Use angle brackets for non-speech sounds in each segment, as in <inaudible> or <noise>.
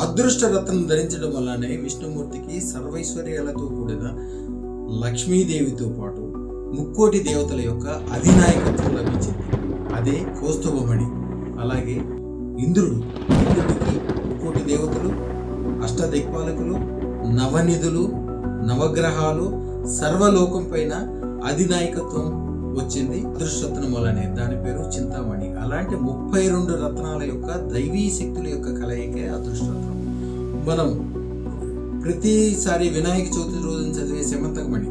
అదృష్ట రత్నం ధరించడం వల్లనే విష్ణుమూర్తికి సర్వైశ్వర్యాలతో కూడిన లక్ష్మీదేవితో పాటు ముక్కోటి దేవతల యొక్క అధినాయకత్వం లభించింది. అదే కౌస్తుభమణి అలాగే ఇంద్రుడు. ఇంద్రుడికి ముక్కోటి దేవతలు అష్టదిక్పాలకులు నవనిధులు నవగ్రహాలు సర్వలోకం పైన అధినాయకత్వం వచ్చింది. అదృష్టరత్నం వల్లనే. దాని పేరు చింతామణి. అలాంటి ముప్పై రెండు రత్నాల యొక్క దైవీ శక్తుల యొక్క కలయికే అదృష్టరత్నం. మనం ప్రతిసారి వినాయక చవితి రోజున చదివే సెమంతకమణి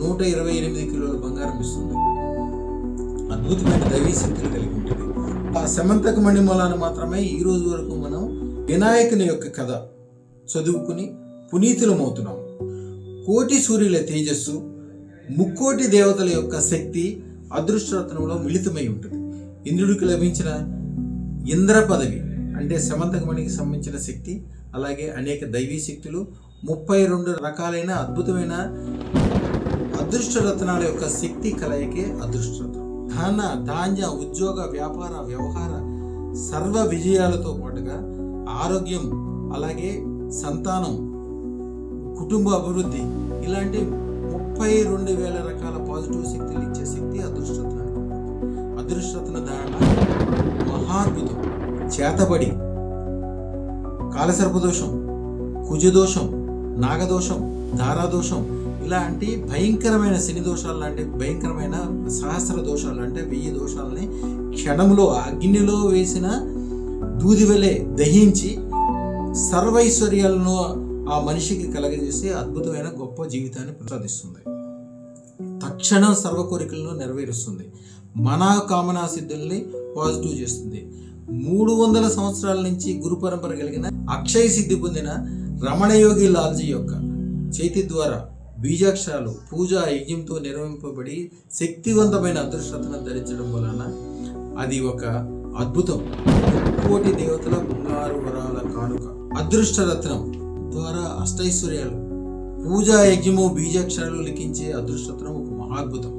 నూట ఇరవై ఎనిమిది కిలోల బంగారం ఇస్తుంది. అద్భుతమైన దైవీ శక్తులు కలిగి ఉంటుంది. ఆ సెమంతకమణి మూలాన మాత్రమే ఈ రోజు వరకు మనం వినాయకుని యొక్క కథ చదువుకుని పునీతులమవుతున్నాం. కోటి సూర్యుల తేజస్సు ముక్కోటి దేవతల యొక్క శక్తి అదృష్టరత్నంలో మిళితమై ఉంటుంది. ఇంద్రుడికి లభించిన ఇంద్ర పదవి అంటే సమంతకమణికి సంబంధించిన శక్తి అలాగే అనేక దైవీ శక్తులు ముప్పై రెండు రకాలైన అద్భుతమైన అదృష్ట రత్నాల యొక్క శక్తి కలయికే అదృష్టరత్నం. ధన ధాన్య ఉద్యోగ వ్యాపార వ్యవహార సర్వ విజయాలతో పాటుగా ఆరోగ్యం అలాగే సంతానం కుటుంబ అభివృద్ధి ఇలాంటి ముప్పై రెండు వేల రకాల పాజిటివ్ శక్తులు ఇచ్చే శక్తి అదృష్టరత్నానికి. అదృష్టరత్న ధారణ మహాద్భుతం. చేతబడి కాలసర్పదోషం కుజదోషం నాగదోషం ధారాదోషం ఇలాంటి భయంకరమైన శని దోషాలు లాంటి భయంకరమైన సహస్ర దోషాలు అంటే వెయ్యి దోషాలని క్షణంలో అగ్నిలో వేసిన దూదివలే దహించి సర్వైశ్వర్యాలను ఆ మనిషికి కలగజేసి అద్భుతమైన గొప్ప జీవితాన్ని ప్రసాదిస్తుంది. తక్షణం సర్వ కోరికలను నెరవేరుస్తుంది. మన కామనా సిద్ధుల్ని పాజిటివ్ చేస్తుంది. మూడు వందల సంవత్సరాల నుంచి గురు పరంపర కలిగిన అక్షయ సిద్ధి పొందిన రమణయోగి లాల్జీ యొక్క చేతి ద్వారా బీజాక్షరాలు పూజా యజ్ఞంతో నిర్వహింపబడి శక్తివంతమైన అదృష్టతను ధరించడం వలన అది ఒక అద్భుతం. కోటి దేవతల బంగారు వరాల కానుక. అదృష్ట రత్నం ద్వారా అష్టైశ్వర్యాలు పూజా యజ్ఞము బీజాక్షరాలు లిఖించే అదృష్టరత్నం ఒక మహాద్భుతం.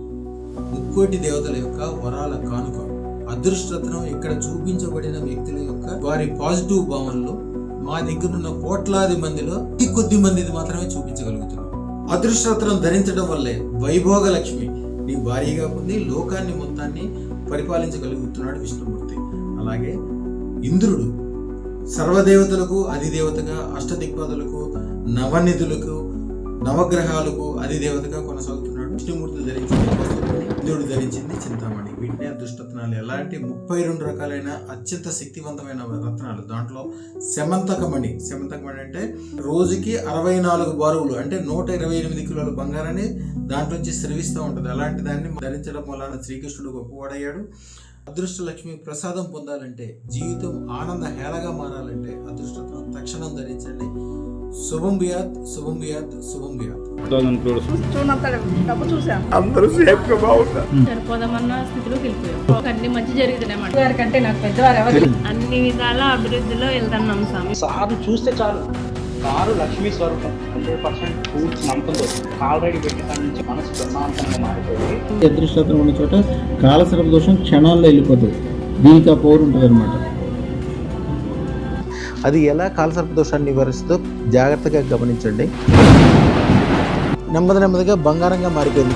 ముక్కోటి దేవతల యొక్క వరాల కానుక. అదృష్టరత్నం ఇక్కడ చూపించబడిన వ్యక్తుల యొక్క వారి పాజిటివ్ భావనలు మా దగ్గర ఉన్న కోట్లాది మందిలో ఈ కొద్ది మందిది మాత్రమే చూపించగలుగుతున్నాం. అదృష్టరత్నం ధరించడం వల్లే వైభోగ లక్ష్మి నీ భారీగా పొంది లోకాన్ని మొత్తాన్ని పరిపాలించగలుగుతున్నాడు విష్ణుమూర్తి. అలాగే ఇంద్రుడు సర్వదేవతలకు అధిదేవతగా అష్టదిక్పాదులకు నవనిధులకు నవగ్రహాలకు అధిదేవతగా కొనసాగుతున్నాడు. విష్ణుమూర్తి ధరించిన ఇంద్రుడు ధరించింది చింతామణి. వీటిని అదృష్టరత్నాలు ఎలాంటి ముప్పై రెండు రకాలైన అత్యంత శక్తివంతమైన రత్నాలు? దాంట్లో శమంతకమణి శమంతకమణి అంటే రోజుకి అరవై నాలుగు బారువులు అంటే నూట ఇరవై ఎనిమిది కిలోల బంగారాన్ని దాంట్లోంచి స్రవిస్తూ ఉంటుంది. అలాంటి దాన్ని ధరించడం వలన శ్రీకృష్ణుడు గొప్పవాడయ్యాడు. అదృష్ట లక్ష్మి ప్రసాదం పొందాలంటే జీవితం ఆనంద హేళగా మారాలంటే అదృష్టత్వం తక్షణం ధరించండి. శుభం బియాత్ శుభం బియాత్ శుభం బియాత్ థౌసండ్ క్రోర్స్ చూడంత డబ్బు చూసాను అందరూ సేఫ్గా బాగుంటారు సరిపోదామన్న స్థితిలోకి వెళ్ళిపోయాం. అన్ని మంచి జరుగుతున్నాయి గారి కంటే నాకు పెద్దవారు ఎవరు అన్ని విధాల అభివృద్ధిలో వెళ్తున్నాం స్వామి సార్ చూస్తే చాలు. కారు లక్ష్మీ స్వరూపం. హండ్రెడ్ పర్సెంట్ పూర్తి నమ్మకంతో ఆల్రెడీ పెట్టిన కాడి నుంచి మనసు ప్రశాంతంగా మారిపోయి అదృష్టం ఉన్న చోట కాలసర్ప దోషం క్షణాల్లో వెళ్ళిపోతుంది. దీనికి ఆ పవర్ ఉంటుంది అనమాట అది ఎలా కాలసర్ప దోషాన్ని నివారిస్తుందో జాగ్రత్తగా గమనించండి. నెమ్మది నెమ్మదిగా బంగారంగా మారిపోయింది.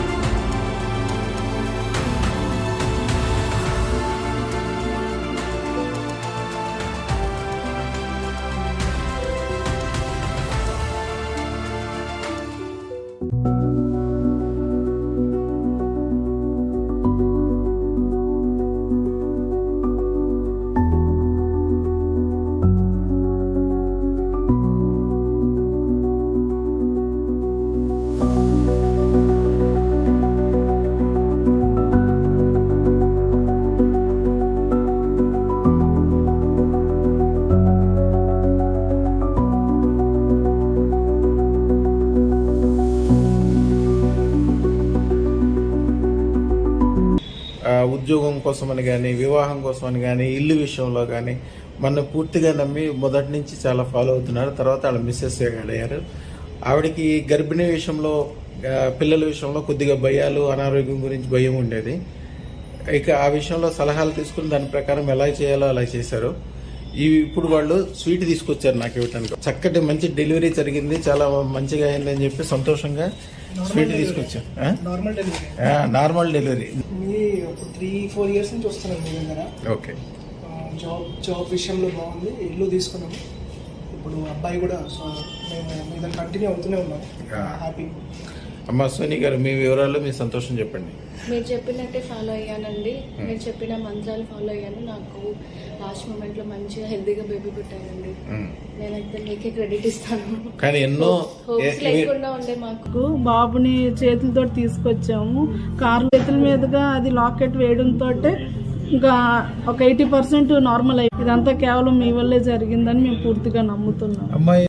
కోసమని కానీ వివాహం కోసమని కానీ ఇల్లు విషయంలో కానీ మన పూర్తిగా నమ్మి మొదటి నుంచి చాలా ఫాలో అవుతున్నారు. తర్వాత వాళ్ళ మిస్సెస్ అయ్యారు. ఆవిడకి గర్భిణీ విషయంలో పిల్లల విషయంలో కొద్దిగా భయాలు అనారోగ్యం గురించి భయం ఉండేది. ఇక ఆ విషయంలో సలహాలు తీసుకుని దాని ప్రకారం ఎలా చేయాలో అలా చేశారు. ఇవి ఇప్పుడు వాళ్ళు స్వీట్ తీసుకొచ్చారు నాకు ఇవ్వటానికి. చక్కటి మంచి డెలివరీ జరిగింది. చాలా మంచిగా అయిందని చెప్పి సంతోషంగా స్వీట్ తీసుకొచ్చారు ఆ? Normal delivery normal delivery three four years నుంచి వస్తున్నాం మీ దగ్గర. ఓకే. జాబ్ జాబ్ విషయంలో బాగుంది. ఇల్లు తీసుకున్నాము. ఇప్పుడు అబ్బాయి కూడా సో మేము మీ దగ్గర కంటిన్యూ అవుతూనే ఉన్నాం. హ్యాపీ అమ్మ సోని గారు మీ వివరాలు మీ సంతోషం చెప్పండి. మీరు చెప్పినట్టే ఫాలో అయ్యానండి. మీరు చెప్పిన మంత్రాలు ఫాలో అయ్యాను. నాకు లాస్ట్ మూమెంట్లో మంచిగా హెల్తీగా బేబీ పుట్టానండి ఉమ్. నేనైతే మీకే క్రెడిట్ ఇస్తాను. కానీ ఎన్నో లేకుండా ఉండే మాకు. మాకు బాబుని చేతులతో తీసుకొచ్చాము. కారు చేతుల మీదుగా అది లాకెట్ వేయడంతో ఇంకా ఒక ఎయిటీ పర్సెంట్ నార్మల్ అయ్యి ఇదంతా కేవలం మీ వల్లే జరిగిందని మేము పూర్తిగా నమ్ముతున్నాం. అమ్మాయి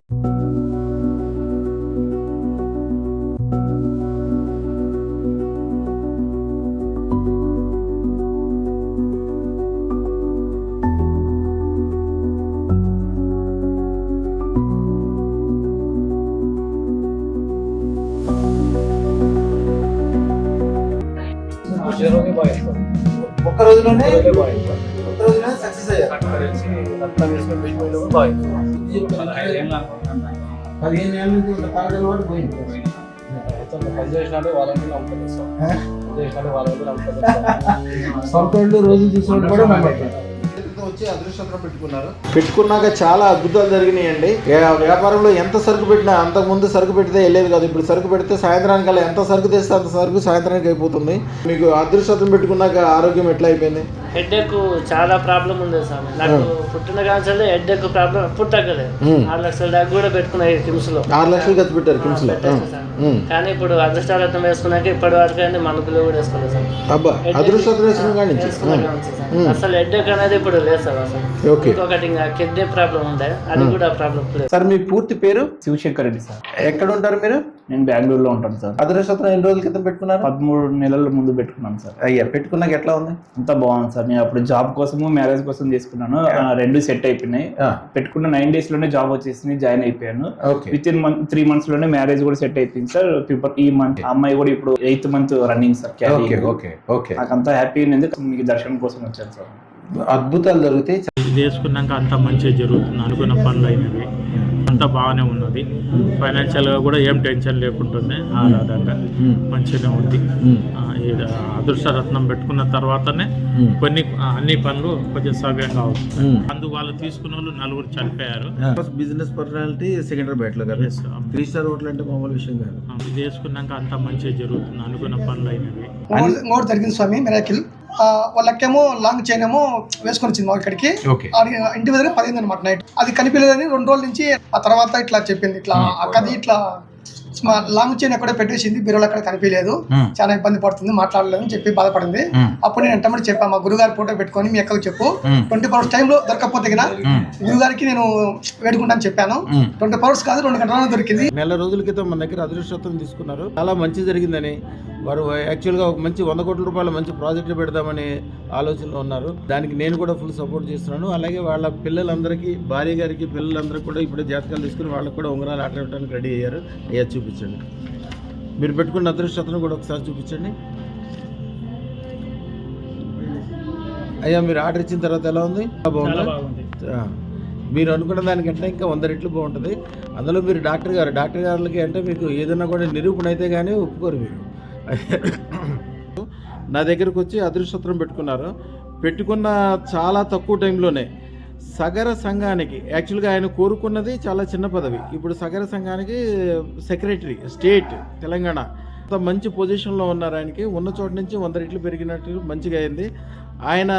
పదిహేను ఏళ్ళ నుంచి ఇంకా తాగడం కూడా పోయింది. సొంత వాళ్ళు రోజు చూసినట్టు కూడా నమ్మకం. పెట్టుకున్నారు. పెట్టుకున్నాక చాలా అద్భుతాలు జరిగినాయండి. ఏ- వ్యాపారంలో ఎంత సరుకు పెట్టినా అంతకు ముందు సరుకు పెడితే వెళ్ళేది కాదు. ఇప్పుడు సరుకు పెడితే సాయంత్రానికల్లా ఎంత సరుకు తెస్తే అంత సరుకు సాయంత్రానికి అయిపోతుంది. మీకు అదృష్టం పెట్టుకున్నాక ఆరోగ్యం ఎట్లా అయిపోయింది? హెడ్ఏక్ చాలా ప్రాబ్లం ఉంది సార్. నాకు పుట్టిన కాన్సల్ హెడ్ఏక్ ప్రాబ్లం ఎప్పుడు తగ్గలేదు. ఆరు లక్షల దాకా కూడా పెట్టుకున్నాయి కిమ్స్లో ఆరు లక్షలు ఖర్చు పెట్టారు కిమ్స్లో. కానీ ఇప్పుడు అదృష్టారత్నం వేసుకున్నాక ఇప్పటి వరకు అయితే మనకులో కూడా వేసుకోలేదు సార్. అబ్బా అదృష్టం. అసలు హెడ్ఏక్ అనేది ఇప్పుడు లేదు సార్ అసలు. ఓకే. ఇంకొకటి ఇంకా కిడ్నీ ప్రాబ్లం ఉండే అది కూడా ప్రాబ్లం లేదు. సార్ మీ పూర్తి పేరు? శివశంకర్ రెడ్డి సార్. ఎక్కడ ఉంటారు మీరు? నేను బెంగళూరులో ఉంటాను సార్. అదృష్టం ఎన్ని రోజుల క్రితం పెట్టుకున్నారు? పదమూడు నెలల ముందు పెట్టుకున్నాను సార్. అయ్యా పెట్టుకున్నాక ఎట్లా ఉంది? అంతా బాగుంది సార్. నేను అప్పుడు జాబ్ కోసము మ్యారేజ్ కోసం తీసుకున్నాను. ఆ, రెండు సెట్ అయిపోయినాయి. పెట్టుకున్న నైన్ డేస్లోనే జాబ్ వచ్చేసింది జాయిన్ అయిపోయాను. Okay. With in month three మంత్స్లోనే మ్యారేజ్ కూడా సెట్ అయిపోయింది సార్. ఈ మంత్ అమ్మాయి కూడా ఇప్పుడు eighth month running sir okay carrying. Okay okay. నాకు అంతా హ్యాపీ మీకు దర్శనం కోసం వచ్చాను సార్. అద్భుతాలు జరుగుతాయి ఇది వేసుకున్నాక అంతా మంచిగా జరుగుతుంది అనుకున్న పనులు అయినవి. అంతా బాగానే ఉన్నది. ఫైనాన్షియల్గా కూడా ఏం టెన్షన్ లేకుంటుంది ఆరాధంగా మంచిగానే ఉంది. అదృష్టరత్నం పెట్టుకున్న తర్వాతనే కొన్ని అన్ని పనులు కొంచెం సవ్యంగా అవుతుంది అందు వాళ్ళు తీసుకున్న వాళ్ళు నలుగురు చనిపోయారు. బిజినెస్ పర్సనాలిటీ సెకండరీ లో. త్రీ స్టార్ హోటల్ అంటే మామూలు విషయం కాదు. ఇది వేసుకున్నాక అంతా మంచిగా జరుగుతుంది అనుకున్న పనులు అయినవి. జరిగింది స్వామి మిరాకిల్ వాళ్ళకేమో లాంగ్ చైన్ ఏమో వేసుకొని వచ్చింది మా ఇక్కడికి. ఇంటి దగ్గర పదింది అనమాట నైట్. అది కనిపించలేదని రెండు రోజుల నుంచి ఆ తర్వాత ఇట్లా చెప్పింది. ఇట్లా అక్కది ఇట్లా మా లాంగ్ చైన్ ఎక్కడో పెట్టేసింది బీరోలో అక్కడ కనిపించలేదు. చాలా ఇబ్బంది పడుతుంది మాట్లాడలేదని చెప్పి బాధపడింది. అప్పుడు నేను ఎంటమని చెప్పాను మా గురుగారి ఫోటో పెట్టుకొని మీ అక్కకు చెప్పు. ట్వంటీ ఫోర్ టైంలో దొరకకపోతే గిన గురుగారికి నేను వేడుకుంటాను చెప్పాను. ట్వంటీ అవర్స్ కాదు రెండు గంటలలో దొరికింది. నెల రోజుల క్రితం మన దగ్గర అదృష్టత్వం తీసుకున్నారు. చాలా మంచి జరిగిందని వారు యాక్చువల్గా ఒక మంచి వంద కోట్ల రూపాయల మంచి ప్రాజెక్ట్ పెడదామని ఆలోచనలో ఉన్నారు. దానికి నేను కూడా ఫుల్ సపోర్ట్ చేస్తున్నాను. అలాగే వాళ్ళ పిల్లలందరికీ భార్య గారికి పిల్లలందరికీ కూడా ఇప్పుడే జాతకాలు తీసుకుని వాళ్ళకి కూడా ఉంగరాలు ఆట ఇవ్వడానికి రెడీ అయ్యారు. అయ్యా చూపించండి. మీరు పెట్టుకున్న అదృష్టతను కూడా ఒకసారి చూపించండి. అయ్యా మీరు ఆర్డర్ ఇచ్చిన తర్వాత ఎలా ఉంది? బాగుందా? మీరు అనుకున్న దానికంటే ఇంకా వంద రెట్లు బాగుంటుంది. అందులో మీరు డాక్టర్ గారు డాక్టర్ గారులకి అంటే మీకు ఏదైనా కూడా నిరూపణ అయితే కానీ ఒప్పుకోరు మీరు. నా దగ్గరకు వచ్చి అదృష్టత్రం పెట్టుకున్నారు. పెట్టుకున్న చాలా తక్కువ టైంలోనే సగర సంఘానికి యాక్చువల్గా ఆయన కోరుకున్నది చాలా చిన్న పదవి. ఇప్పుడు సగర సంఘానికి సెక్రటరీ స్టేట్ తెలంగాణ. అంత మంచి పొజిషన్లో ఉన్నారు ఆయనకి. ఉన్న చోట నుంచి వంద రెట్లు పెరిగినట్టు మంచిగా అయింది. ఆయన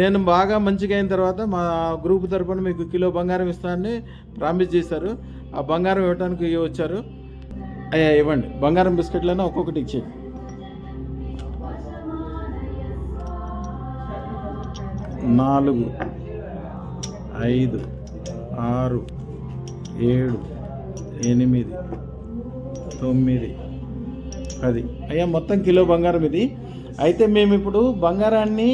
నేను బాగా మంచిగా అయిన తర్వాత మా గ్రూప్ తరపున మీకు కిలో బంగారం ఇస్తానని ప్రామిస్ చేశారు. ఆ బంగారం ఇవ్వడానికి వచ్చారు. అయ్యా ఇవ్వండి. బంగారం బిస్కెట్లైనా ఒక్కొక్కటి ఇచ్చేయండి. నాలుగు ఐదు ఆరు ఏడు ఎనిమిది తొమ్మిది పది. అయ్యా మొత్తం కిలో బంగారం ఇది. అయితే మేము ఇప్పుడు బంగారాన్ని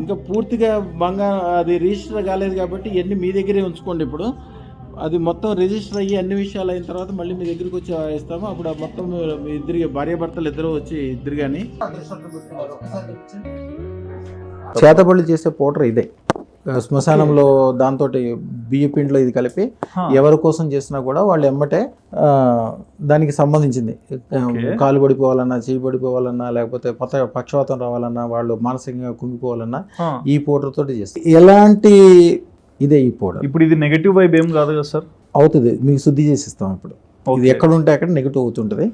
ఇంకా పూర్తిగా బంగారం అది రిజిస్టర్ కాలేదు కాబట్టి ఇవన్నీ మీ దగ్గరే ఉంచుకోండి ఇప్పుడు. అది మొత్తం రిజిస్టర్ అయ్యి అన్ని విషయాలు అయిన తర్వాత మళ్ళీ మీ దగ్గరికి వచ్చి ఇస్తాము అప్పుడు మొత్తం మీ ఇద్దరు భార్యాభర్తలు ఇద్దరు వచ్చి ఇద్దరు కానీ చేతబడులు చేసే పౌడర్ ఇదే. శ్మశానంలో దాంతో బియ్య పిండిలో ఇది కలిపి ఎవరి కోసం చేసినా కూడా వాళ్ళు ఎమ్మటే దానికి సంబంధించింది. కాలు పడిపోవాలన్నా చేయి పడిపోవాలన్నా లేకపోతే పత పక్షవాతం రావాలన్నా వాళ్ళు మానసికంగా కుంగిపోవాలన్నా ఈ పౌడర్ తోటి చేస్తారు. ఎలాంటి ఇదే ఈ పౌడర్ ఇప్పుడు ఇది నెగటివ్ వైబ్ ఏం కాదు కదా సార్? అవుతుంది. మీకు శుద్ధి చేసిస్తాం ఇప్పుడు. ఇది. ఎక్కడ ఉంటే అక్కడ నెగిటివ్ అవుతుంటుంది.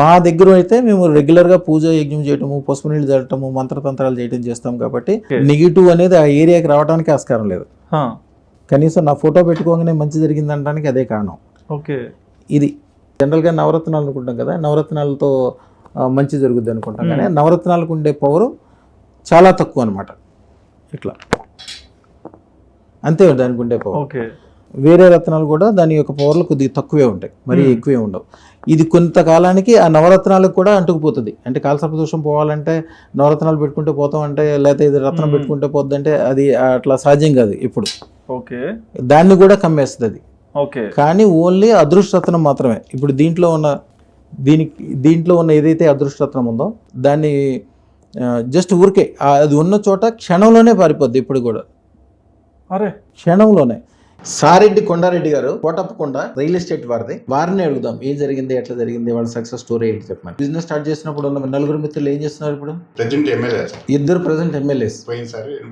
మా దగ్గర అయితే మేము రెగ్యులర్గా పూజ యజ్ఞం చేయటము పసుపు నీళ్ళు చల్లటము మంత్రతంత్రాలు చేయటం చేస్తాం కాబట్టి. నెగిటివ్ అనేది ఆ ఏరియాకి రావడానికి ఆస్కారం లేదు. కనీసం నా ఫోటో పెట్టుకోగానే మంచి జరిగింది అనడానికి అదే కారణం. ఓకే ఇది జనరల్గా నవరత్నాలు అనుకుంటాం కదా నవరత్నాలతో మంచి జరుగుద్ది అనుకుంటాం. కానీ నవరత్నాలకు ఉండే పవర్ చాలా తక్కువ అనమాట ఇట్లా. అంతే దానికి ఉండే పవర్ ఓకే. వేరే రత్నాలు కూడా దాని యొక్క పవర్లు కొద్దిగా తక్కువే ఉంటాయి మరీ ఎక్కువే ఉండవు. ఇది కొంతకాలానికి ఆ నవరత్నాలకు కూడా అంటుకుపోతుంది. అంటే కాలసర్ప దోషం పోవాలంటే నవరత్నాలు పెట్టుకుంటే పోతాం అంటే లేకపోతే ఇది రత్నం. పెట్టుకుంటే పోద్దంటే అది అట్లా సాధ్యం కాదు ఇప్పుడు. ఓకే. దాన్ని కూడా కమ్మేస్తుంది అది. ఓకే. కానీ ఓన్లీ అదృష్టరత్నం మాత్రమే. ఇప్పుడు దీంట్లో ఉన్న దీనికి దీంట్లో ఉన్న ఏదైతే అదృష్టరత్నం ఉందో దాన్ని జస్ట్ ఊరికే అది ఉన్న చోట క్షణంలోనే పారిపోద్ది ఇప్పుడు కూడా. అరే క్షణంలోనే. సారెడ్డి కొండారెడ్డి గారు కోటప్పకొండ రియల్ ఎస్టేట్ వారిది. వారిని అడుగుదాం ఏం జరిగింది ఎట్లా జరిగింది వాళ్ళ సక్సెస్ స్టోరీ ఏంటి చెప్పమని. బిజినెస్ స్టార్ట్ చేసినప్పుడు ఉన్న నలుగురు మిత్రులు ఏం చేస్తున్నారు ఇప్పుడు? ప్రజెంట్ ఎమ్మెల్యే ఇద్దరు ఎమ్మెల్యేస్.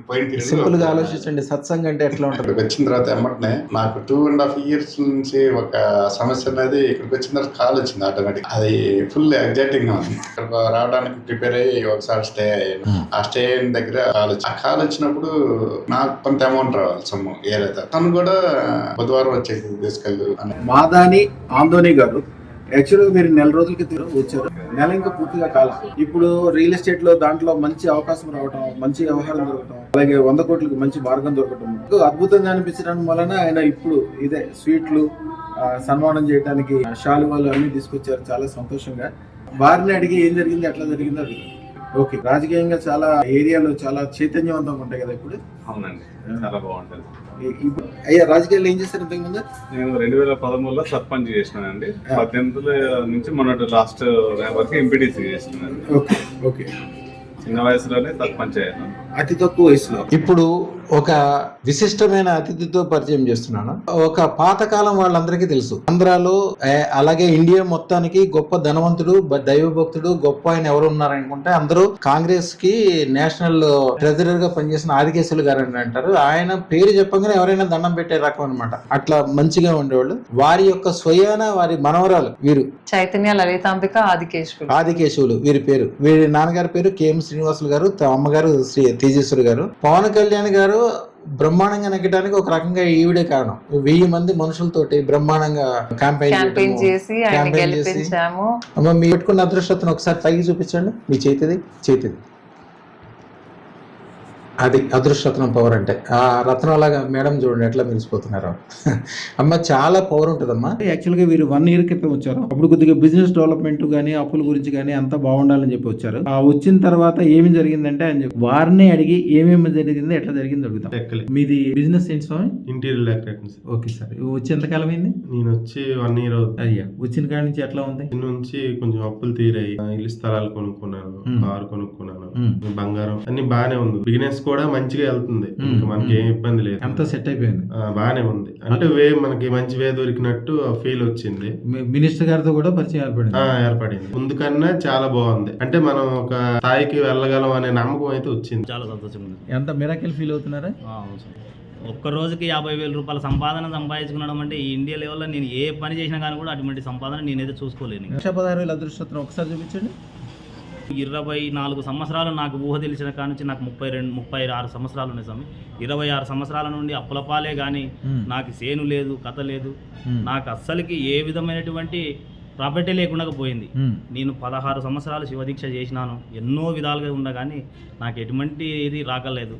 period లో సింపుల్గా ఆలోచించండి సత్సంగ్ అంటే ఎట్లా ఉంటుంది? వచ్చిన తర్వాత ఎమ్మటనే నాకు టూ అండ్ హాఫ్ ఇయర్స్ నుంచి ఒక సమస్య అనేది ఇక్కడికి వచ్చిన తర్వాత కాల్ వచ్చింది ఆటోమేటిక్ అది ఫుల్ ఎగ్జైటింగ్గా ఉంది. ఇక్కడ రావడానికి ప్రిపేర్ అయ్యి ఒకసారి స్టే అయ్యాను. ఆ స్టే అయిన దగ్గర కాల్ ఆ కాల్ వచ్చినప్పుడు నాకు కొంత అమౌంట్ రావాలి సొమ్ము ఏదైతే. తను కూడా బుధవారం వచ్చేసి తీసుకెళ్ళు మాదాని ఆందోని గారు యాక్చువల్గా మీరు నెల రోజుల క్రితం వచ్చారు. నెల ఇంకా పూర్తిగా కాలం. ఇప్పుడు రియల్ ఎస్టేట్లో దాంట్లో మంచి అవకాశం రావటం మంచి వ్యవహారం దొరకటం అలాగే వంద కోట్లకు మంచి మార్గం దొరకటం. అద్భుతంగా అనిపించడం వలన ఆయన ఇప్పుడు ఇదే స్వీట్లు సన్మానం చేయడానికి శాలువాలు అన్ని తీసుకొచ్చారు. చాలా సంతోషంగా. వారిని అడిగి ఏం జరిగింది ఎట్లా జరిగిందో అడిగారు ఓకే. రాజకీయంగా చాలా ఏరియాలో చాలా చైతన్యవంతంగా ఉంటాయి కదా ఇప్పుడు? అవునండి. చాలా బాగుంటుంది. అయ్యా రాజకీయాల్లో ఏం చేశారు ఇంతకు ముందు? నేను రెండు వేల పదమూడులో సర్పంచ్ చేసినానండి. పద్దెనిమిదిలో నుంచి మొన్నటి లాస్ట్ వరకు ఎంపీటీసీ ఓకే ఓకే. చిన్న వయసులోనే సర్పంచ్ అయ్యాను. అతి తక్కువ వయసులో. ఇప్పుడు ఒక విశిష్టమైన అతిథితో పరిచయం చేస్తున్నాను. ఒక పాతకాలం వాళ్ళందరికీ తెలుసు. ఆంధ్రాలో అలాగే ఇండియా మొత్తానికి గొప్ప ధనవంతుడు దైవభక్తుడు గొప్ప ఆయన ఎవరు ఉన్నారనుకుంటే అందరూ కాంగ్రెస్కి నేషనల్ ట్రెజరర్గా పనిచేసిన ఆదికేశులు గారు అని అంటారు. ఆయన పేరు చెప్పగానే ఎవరైనా దండం పెట్టే రకం అనమాట అట్లా మంచిగా ఉండేవాళ్ళు. వారి యొక్క స్వయాన వారి మనవరాలు వీరు. చైతన్య లలితాంబిక ఆదికేశ్వరుడు ఆదికేశవులు వీరి పేరు. వీరి నాన్నగారి పేరు కేఎం శ్రీనివాసులు గారు అమ్మగారు శ్రీ తేజేశ్వరి గారు. పవన్ కళ్యాణ్ గారు బ్రహ్మాండంగా నెగ్గడానికి ఒక రకంగా ఈవిడే కారణం. వెయ్యి మంది మనుషులతోటి బ్రహ్మాండంగా క్యాంపెయిన్ చేసి క్యాంపెయిన్ చేసి. గెలిపించాము. అమ్మ మీ పెట్టుకున్న అదృష్టతను ఒకసారి పైకి చూపించండి. మీ చేతిది చేతిది. అది అదృష్టరత్నం పవర్ అంటే. ఆ రత్నం లాగా మేడం చూడండి ఎట్లా మెరిసిపోతున్నారు. అమ్మ చాలా పవర్ ఉంటుందమ్మా. యాక్చువల్గా వీరు వన్ ఇయర్ క్రితం వచ్చారు. అప్పుడు కొద్దిగా బిజినెస్ డెవలప్మెంట్ కానీ అప్పుల గురించి కానీ అంతా బాగుండాలని చెప్పి వచ్చారు. ఆ వచ్చిన తర్వాత ఏమి జరిగిందంటే ఆయన చెప్పి వారిని అడిగి ఏమేమి జరిగింది ఎట్లా జరిగింది అడుగుతాం. మీది బిజినెస్ ఏంటి స్వామి? ఇంటీరియర్ డెకరేషన్ ఓకే సార్ వచ్చి ఎంతకాలం అయింది? నేను వచ్చి వన్ ఇయర్ అయ్యా వచ్చిన కాడి నుంచి ఎట్లా ఉంది? నుంచి కొంచెం అప్పులు తీరాయి. ఇల్లు స్థలాలు కొనుక్కున్నాను. మ్మ్. కారు కొనుక్కున్నాను. మ్మ్. బంగారం. అన్ని బాగానే ఉంది. బిజినెస్ కూడా మంచిగా వెళ్తుంది. మనకి ఏం ఇబ్బంది లేదు. అంతా సెట్ అయిపోయింది. ఆ, బాగానే ఉంది. అంటే వే మనకి మంచి వే దొరికినట్టు ఫీల్ వచ్చింది. మినిస్టర్ గారితో కూడా పరిచయం ఏర్పడింది. ఆ ఏర్పడింది. ముందు కన్నా చాలా బాగుంది. అంటే మనం ఒక స్థాయికి వెళ్ళగలం అనే నమ్మకం అయితే వచ్చింది. చాలా సంతోషంగా ఉంది. ఎంత మిరాకిల్ ఫీల్ అవుతున్నారా? ఆ, అవును సార్. ఒక్క రోజుకి యాభై వేల రూపాయల సంపాదన సంపాదించుకున్నాడం అంటే ఈ ఇండియా లెవెల్లో నేను ఏ పని చేసినా కానీ కూడా అటువంటి సంపాదన నేనైతే చూసుకోలేను. లక్ష పదహారు వేల అదృష్టం ఒకసారి చూపించండి. ఇరవై నాలుగు సంవత్సరాలు నాకు ఊహ తెలిసిన కాడ నుంచి నాకు ముప్పై రెండు ముప్పై ఆరు సంవత్సరాలు ఉన్నాయి స్వామి ఇరవై ఆరు సంవత్సరాల నుండి అప్పులపాలే కానీ. నాకు సేను లేదు కథ లేదు. నాకు అస్సలకి ఏ విధమైనటువంటి ప్రాపర్టీ లేకుండా పోయింది. నేను పదహారు సంవత్సరాలు శివదీక్ష చేసినాను. ఎన్నో విధాలుగా ఉన్నా కానీ నాకు ఎటువంటి ఇది రాకలేదు.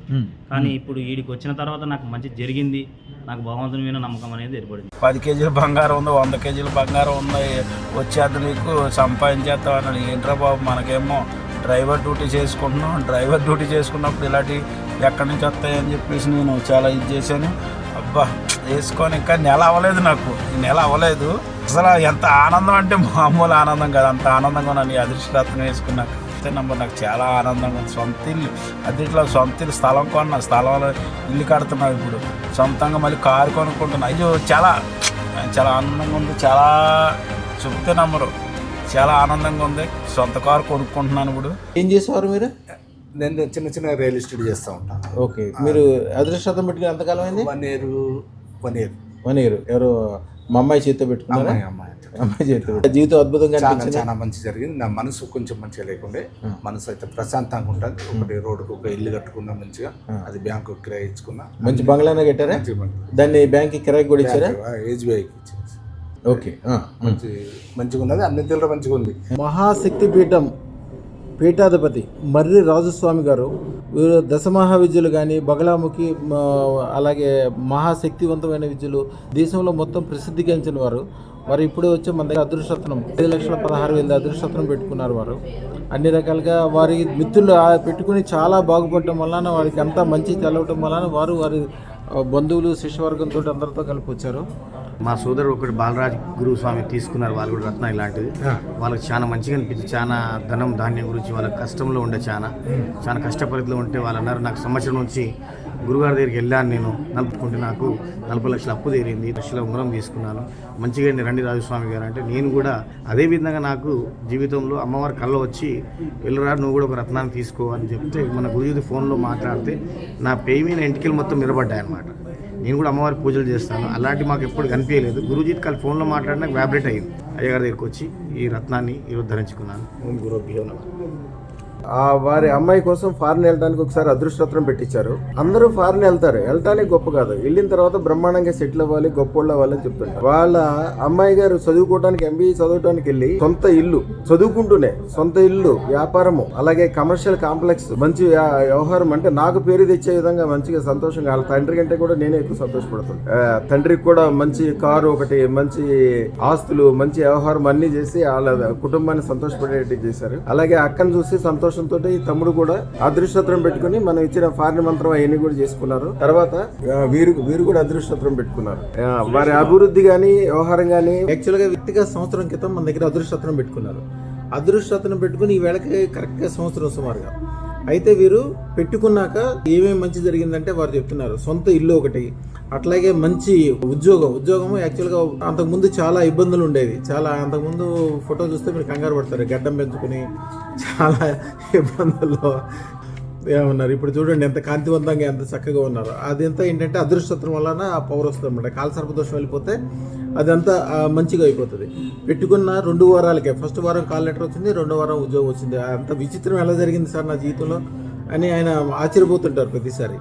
కానీ ఇప్పుడు వీడికి వచ్చిన తర్వాత నాకు మంచి జరిగింది. నాకు భగవంతుని మీద నమ్మకం అనేది ఏర్పడింది. పది కేజీలు బంగారం ఉంది వంద కేజీలు బంగారం ఉంది. వచ్చేది నీకు సంపాదించేస్తాం అన్నాడు. ఏంట్రా బాబు మనకేమో డ్రైవర్ డ్యూటీ చేసుకుంటున్నాం. డ్రైవర్ డ్యూటీ చేసుకున్నప్పుడు ఇలాంటి ఎక్కడి నుంచి వస్తాయని చెప్పేసి నేను చాలా ఇది చేశాను. అబ్బా వేసుకొని ఇంకా నెల అవ్వలేదు నాకు. నెల అవ్వలేదు. అసలు ఎంత ఆనందం అంటే మామూలు ఆనందం కాదు. అంత ఆనందంగా ఉన్నాను అదృష్టరత్నం వేసుకున్నాక చెప్తే నమ్మరు నాకు చాలా ఆనందంగా ఉంది. సొంత ఇల్లు అదిట్లో సొంత ఇల్లు స్థలం కొన్నా స్థలంలో ఇల్లు కడుతున్నావు ఇప్పుడు. సొంతంగా మళ్ళీ కారు కొనుక్కుంటున్నా. అయ్యో చాలా చాలా ఆనందంగా ఉంది. చాలా చెప్తే నమ్మరు. చాలా ఆనందంగా ఉంది. సొంత కారు కొనుక్కుంటున్నాను ఇప్పుడు. ఏం చేసేవారు మీరు? నేను చిన్న చిన్న రియల్ ఎస్టేట్ చేస్తూ ఉంటాను ఓకే. మీరు అదృష్టం పెట్టుకుని ఎంతకాలం అయింది? One year one year. One year. ఎవరు మా అమ్మాయి చేతితో పెట్టుకున్నారా? అమ్మాయి అమ్మాయి అమ్మాయి చేతితో జీవితం అద్భుతంగా చాలా చాలా మంచి జరిగింది. నా మనసు కొంచెం మంచిగా లేకుండే మనసు అయితే ప్రశాంతంగా ఉంటుంది ఒకటి రోడ్డుకు ఒక ఇల్లు కట్టుకున్నా మంచిగా అది బ్యాంకు కిరాయి ఇచ్చుకున్నా మంచి బంగ్లానే కట్టారా. దాన్ని బ్యాంక్ కిరాయి కూడా ఇచ్చారా? ఎస్బీఐకి ఇచ్చింది ఓకే ఆ, మంచి మంచిగా ఉన్నది అన్ని తీరు మంచిగా ఉంది మహాశక్తి పీఠం పీఠాధిపతి మర్రి రాజస్వామి గారు వీరు దశమహా విద్యలు కానీ బగలాముఖి అలాగే మహాశక్తివంతమైన విద్యలు దేశంలో మొత్తం ప్రసిద్ధిగాంచిన వారు. వారు ఇప్పుడే వచ్చి మన దగ్గర అదృష్టత్నం ఐదు లక్షల పదహారు వేల అదృష్టత్నం పెట్టుకున్నారు వారు. అన్ని రకాలుగా వారి మిత్రులు పెట్టుకుని చాలా బాగుపడటం వలన వారికి అంతా మంచి తెలవటం వలన వారు వారి బంధువులు శిష్యవర్గంతో అందరితో కలిపి వచ్చారు. మా సోదరుడు ఒకటి బాలరాజ్ గురువు స్వామి తీసుకున్నారు వాళ్ళు కూడా రత్న ఇలాంటిది వాళ్ళకి చాలా మంచిగా అనిపించి చాలా ధనం ధాన్యం గురించి వాళ్ళ కష్టంలో ఉండే చాలా చాలా కష్ట పరిస్థితిలో ఉంటే వాళ్ళు అన్నారు నాకు సంవత్సరం నుంచి గురుగారి దగ్గరికి వెళ్ళాను నేను నలుపుకుంటే నాకు నలభై లక్షల అప్పు తీరింది లక్షల ఉంగరం తీసుకున్నాను. మంచిగా రండి రాజస్వామి గారు అంటే నేను కూడా అదే విధంగా నాకు జీవితంలో అమ్మవారి కళ్ళ వచ్చి వెళ్ళరా నువ్వు కూడా ఒక రత్నాన్ని తీసుకో అని చెప్తే మన గురుజీ ఫోన్లో మాట్లాడితే నా పేయి మీద ఇంటికి మొత్తం నిలబడ్డాయి అనమాట నేను కూడా అమ్మవారి పూజలు చేస్తాను. అలాంటి మాకు ఎప్పుడు కనిపించలేదు. గురుజీత్ కాల్ ఫోన్లో మాట్లాడినాక వ్యాబ్రేట్ అయ్యింది. అయ్యగారి దగ్గరికి వచ్చి ఈ రత్నాన్ని ఈరోజు ధరించుకున్నాను. ఓం గురు ఆ వారి అమ్మాయి కోసం ఫారెన్ వెళ్ళడానికి ఒకసారి అదృష్టత్రం పెట్టించారు. అందరూ ఫారెన్ వెళ్తారు. వెళ్ళటానికి గొప్ప కాదు. వెళ్ళిన తర్వాత బ్రహ్మాండంగా సెటిల్ అవ్వాలి గొప్పోళ్ళు అవ్వాలి అని చెప్తుంటారు. వాళ్ళ అమ్మాయి గారు చదువుకోవడానికి ఎంబీఏ చదవడానికి వెళ్ళి సొంత ఇల్లు చదువుకుంటూనే సొంత ఇల్లు వ్యాపారము అలాగే కమర్షియల్ కాంప్లెక్స్ మంచి వ్యవహారం అంటే నాకు పేరు తెచ్చే విధంగా మంచిగా సంతోషంగా వాళ్ళ తండ్రి కంటే కూడా నేనే ఎక్కువ సంతోషపడుతుంది తండ్రికి కూడా మంచి కారు ఒకటి మంచి ఆస్తులు మంచి వ్యవహారం అన్ని చేసి వాళ్ళ కుటుంబాన్ని సంతోషపడేట్టు చేశారు. అలాగే అక్కను చూసి సంతోషంతో ఈ తమ్ముడు కూడా అదృష్టత్రం పెట్టుకుని మనం ఇచ్చిన ఫారిన మంత్రం అవన్నీ కూడా చేసుకున్నారు. తర్వాత వీరు వీరు కూడా అదృష్టత్రం పెట్టుకున్నారు. వారి అభివృద్ధి కానీ వ్యవహారం కానీ యాక్చువల్గా వ్యక్తిగత సంవత్సరం క్రితం మన దగ్గర అదృష్టత్రం పెట్టుకున్నారు. అదృష్టత్రం పెట్టుకుని ఈ వేళకి కరెక్ట్గా సంవత్సరం సుమారుగా. అయితే వీరు పెట్టుకున్నాక ఏమేమి మంచి జరిగిందంటే వారు చెప్తున్నారు. సొంత ఇల్లు ఒకటి అట్లాగే మంచి ఉద్యోగం. ఉద్యోగం యాక్చువల్గా అంతకుముందు చాలా ఇబ్బందులు ఉండేవి. చాలా అంతకుముందు ఫోటో చూస్తే మీరు కంగారు పడతారు. గడ్డం పెంచుకుని చాలా ఇబ్బందుల్లో ఏమన్నారు? ఇప్పుడు చూడండి ఎంత కాంతివంతంగా ఎంత చక్కగా ఉన్నారు. అదంతా ఏంటంటే అదృష్టత్వం వలన పవర్ వస్తుంది అనమాట కాలసర్పదోషం వెళ్ళిపోతే అదంతా మంచిగా అయిపోతుంది. పెట్టుకున్న రెండు వారాలకే. ఫస్ట్ వారం కాల్ లెటర్ వచ్చింది రెండో వారం ఉద్యోగం వచ్చింది. అంత విచిత్రం ఎలా జరిగింది సార్ నా జీవితంలో అని ఆయన ఆశ్చర్యపోతుంటారు ప్రతిసారి.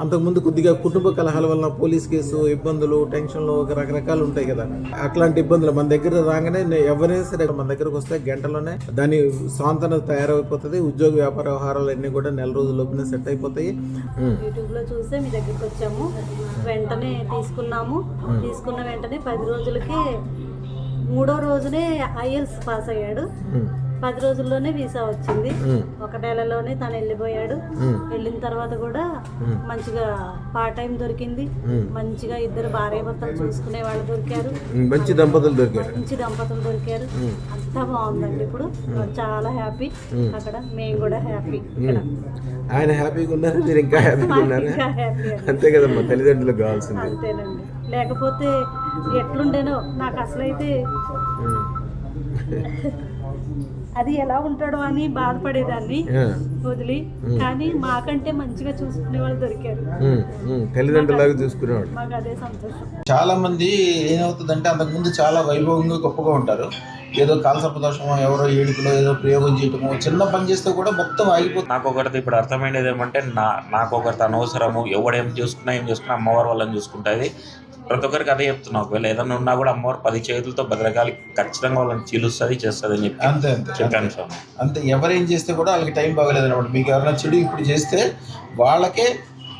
అంతకుముందు కొద్దిగా కుటుంబ కలహాల వలన పోలీస్ కేసు ఇబ్బందులు టెన్షన్లు ఒక రకరకాలు ఉంటాయి కదా. అట్లాంటి ఇబ్బందులు మన దగ్గర రాగానే ఎవరైనా సరే మన దగ్గరకు వస్తే గంటలోనే దాని స్వాంతన తయారైపోతుంది. ఉద్యోగ వ్యాపార వ్యవహారాలు అన్నీ కూడా నెల రోజుల్లోపునే సెట్ అయిపోతాయి. యూట్యూబ్లో చూసే మీ దగ్గరికి వచ్చాము. వెంటనే తీసుకున్నాము. తీసుకున్న వెంటనే పది రోజులకే మూడో రోజునే ఐఎల్స్ పాస్ అయ్యాడు. పది రోజుల్లోనే వీసా వచ్చింది. ఒక నెలలోనే తను వెళ్ళిపోయాడు. వెళ్ళిన తర్వాత కూడా. మంచిగా పార్ట్ టైం దొరికింది. మంచిగా ఇద్దరు భార్య భర్తలు చూసుకునే వాళ్ళు దొరికారు మంచి దంపతులు దొరికారు మంచి దంపతులు దొరికారు. అంతా బాగుందండి ఇప్పుడు చాలా హ్యాపీ. అక్కడ మేము కూడా హ్యాపీ. ఆయన హ్యాపీగా ఉన్నారు మీరు ఇంకా హ్యాపీగా ఉన్నారా. <laughs> అంతే కదమ్మా తల్లిదండ్రులకు కావాల్సింది అంతేనండి లేకపోతే ఎట్లుండేనో నాకు అసలైతే. అది ఎలా ఉంటాడో అని బాధపడేదాన్ని. వదిలి. కానీ మాకంటే మంచిగా చూసుకునే వాళ్ళు దొరికారు. తల్లిదండ్రులాగా చూసుకునేవాడు మాకు అదే సంతోషం. చాలా మంది ఏమవుతుందంటే అంతకుముందు చాలా వైభవంగా గొప్పగా ఉంటారు. ఏదో కాలసర్పదోషమో ఎవరో ఏడుపులో ఏదో ప్రయోగం చేయటమో చిన్న పని చేస్తే కూడా మొత్తం ఆగిపోతుంది. నాకు ఒకటి ఇప్పుడు అర్థమైనది ఏమంటే నా నాకు ఒకటి అనవసరము. ఎవడేం చూసుకున్నా ఏం చూసుకున్నా అమ్మవారు వాళ్ళని చూసుకుంటుంది. ప్రతి ఒక్కరికి అదే చెప్తున్నా. ఒకవేళ ఏదైనా ఉన్నా కూడా అమ్మవారు పది చేతులతో భద్రకాలి ఖచ్చితంగా వాళ్ళని చీలుస్తుంది చేస్తుంది అని చెప్పి అంతే అంతే చెప్పాను సార్ అంతే ఎవరేం చేస్తే కూడా వాళ్ళకి టైం బాగలేదు అనమాట మీకు ఎవరైనా చెడు ఇప్పుడు చేస్తే వాళ్ళకే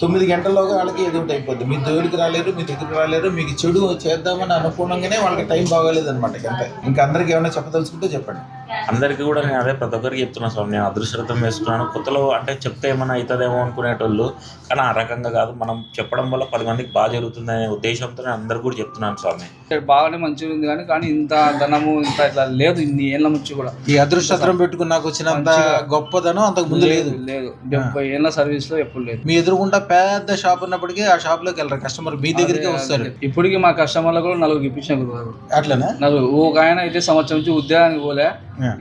తొమ్మిది గంటల్లోగా వాళ్ళకి ఏదో ఒకటి అయిపోద్ది. మీ దగ్గరికి రాలేరు మీ దగ్గరికి రాలేరు మీకు చెడు చేద్దామని అనుకోవడంగానే వాళ్ళకి టైం బాగలేదు అనమాట అంతే. ఇంకా అందరికి ఏమైనా చెప్పదలుచుకుంటే చెప్పండి. అందరికీ కూడా నేను అదే ప్రతి ఒక్కరికి చెప్తున్నా స్వామి నేను అదృష్టం వేసుకున్నాను కొత్తలో అంటే చెప్తే ఏమైనా అవుతుందేమో అనుకునేటోళ్ళు కానీ ఆ రకంగా కాదు. మనం చెప్పడం వల్ల పది మందికి బాగా జరుగుతుందనే ఉద్దేశంతో నేను అందరికీ కూడా చెప్తున్నాను స్వామి. బాగానే మంచిగా ఉంది కానీ కానీ ఇంత ధనము ఇంత ఇట్లా లేదు ఇన్ని ఏళ్ళ నుంచి కూడా. ఈ అదృష్టత్రం పెట్టుకున్నాక వచ్చినంత గొప్పదనం అంతకు ముందు లేదు లేదు. డెబ్బై ఏళ్ళ సర్వీస్లో ఎప్పుడు లేదు. మీ ఎదురుగుండా పెద్ద షాప్ ఉన్నప్పటికీ ఆ షాప్లోకి వెళ్ళరు? కస్టమర్ మీ దగ్గరికి వస్తారు. ఇప్పటికి మా కస్టమర్లు కూడా నలుగురు ఇప్పించిన గురుగారు అట్లనా? నలుగురు. ఒక ఆయన అయితే సంవత్సరం నుంచి ఉద్యోగానికి పోలే.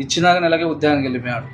ఇచ్చినాక నెలకే ఉద్యోగానికి వెళ్ళిపోయాడు.